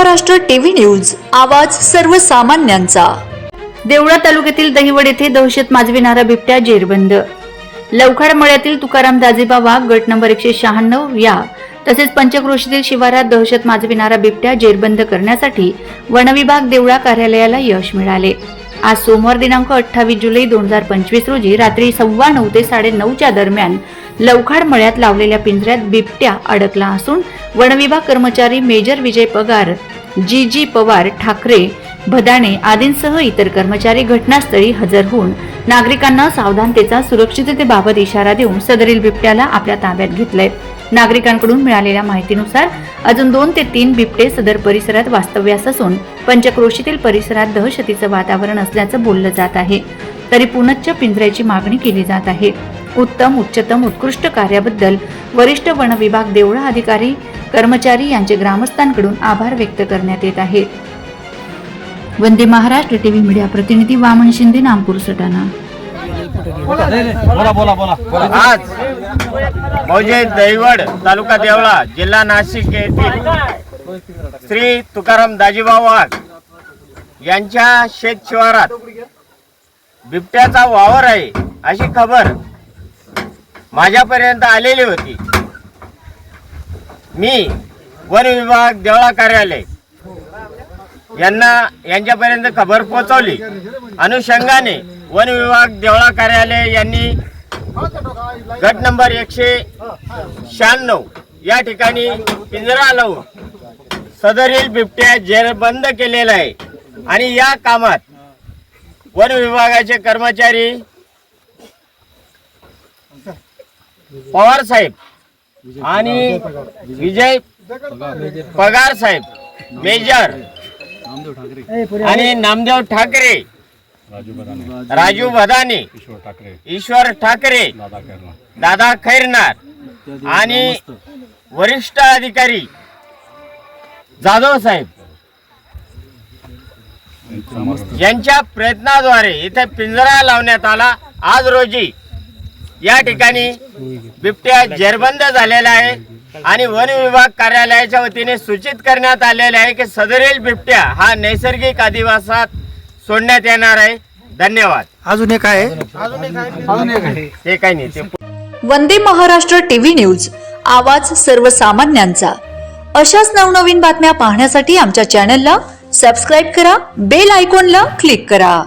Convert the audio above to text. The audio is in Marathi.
महाराष्ट्र टीव्ही न्यूज आवाज सर्वसामान्यांचा. देवळा तालुक्यातील दहिवड येथे दहशत माजविणारा बिबट्या जेरबंद. लवखाड मळ्यातील तुकाराम दाजेबा वाघ गट नंबर एकशे शहाण्णव या तसेच पंचक्रोशीतील शिवारात दहशत माजविणारा बिबट्या जेरबंद करण्यासाठी वनविभाग देवळा कार्यालयाला यश मिळाले. आज सोमवार दिनांक अठ्ठावीस जुलै दोन हजार पंचवीस रोजी रात्री सव्वा नऊ ते साडे नऊच्या दरम्यान लवखाड मळ्यात लावलेल्या पिंजऱ्यात बिबट्या अडकला असून वनविभाग कर्मचारी मेजर विजय पगार जी जी पवार ठाकरे भदाणे आदींसह इतर कर्मचारी घटनास्थळी हजर होऊन नागरिकांना सावधानतेचा सुरक्षिततेबाबत इशारा देऊन सदरील बिबट्याला आपल्या ताब्यात घेतलंय. नागरिकांकडून मिळालेल्या माहितीनुसार अजून दोन ते तीन बिबटे सदर परिसरात वास्तव्यास असून पंचक्रोशीतील परिसरात दहशतीचं वातावरण असल्याचं बोललं जात आहे. तरी पुनच्च पिंजऱ्याची मागणी केली जात आहे. उत्तम उच्चतम उत्कृष्ट कार्याबद्दल वरिष्ठ वन विभाग देवळा अधिकारी कर्मचारी यांचे ग्रामस्थांकडून आभार व्यक्त करण्यात येत आहे. वंदे महाराष्ट्र टीव्ही मीडिया प्रतिनिधी वामन शिंदे नामपूर सटाणा. बोला बोला बोला. बोला आज मौजे दैवड तालुका देवळा जिल्हा नाशिक येथील श्री तुकाराम दाजीबा वाघ यांच्या शेत शिवारात बिबट्याचा वावर आहे अशी खबर माझ्यापर्यंत आलेली होती. मी वन विभाग देवळा कार्यालय. यांना यांच्यापर्यंत खबर पोहोचवली. अनुषंगाने वन विभाग देवळा कार्यालय यांनी गट नंबर एकशे शहाण्णव या ठिकाणी पिंजरा लावून सदरील बिबट्या जेरबंद केलेला आहे. आणि या कामात वन विभागाचे कर्मचारी पवार साहेब आणि विजय पगार. साहेब मेजर. आणि नामदेव ठाकरे. राजू भदाने. ईश्वर ठाकरे. दादा खैरनार. आणि वरिष्ठ अधिकारी. जाधव साहेब. यांच्या प्रयत्नाद्वारे इथे पिंजरा लावण्यात आला. आज रोजी या ठिकाणी बिबट्या जेरबंद झालेला आहे आणि वन विभाग कार्यालयाच्या वतीने सूचित करण्यात आलेले आहे की सदरील बिबट्या हा नैसर्गिक अधिवासात सोडण्यात येणार आहे. धन्यवाद. अजून एक आहे. ते काही नाही ते वंदे महाराष्ट्र टीव्ही न्यूज आवाज सर्वसामान्यांचा. अशाच नवनवीन बातम्या पाहण्यासाठी आमच्या चॅनलला सबस्क्राईब करा बेल आयकॉनला क्लिक करा.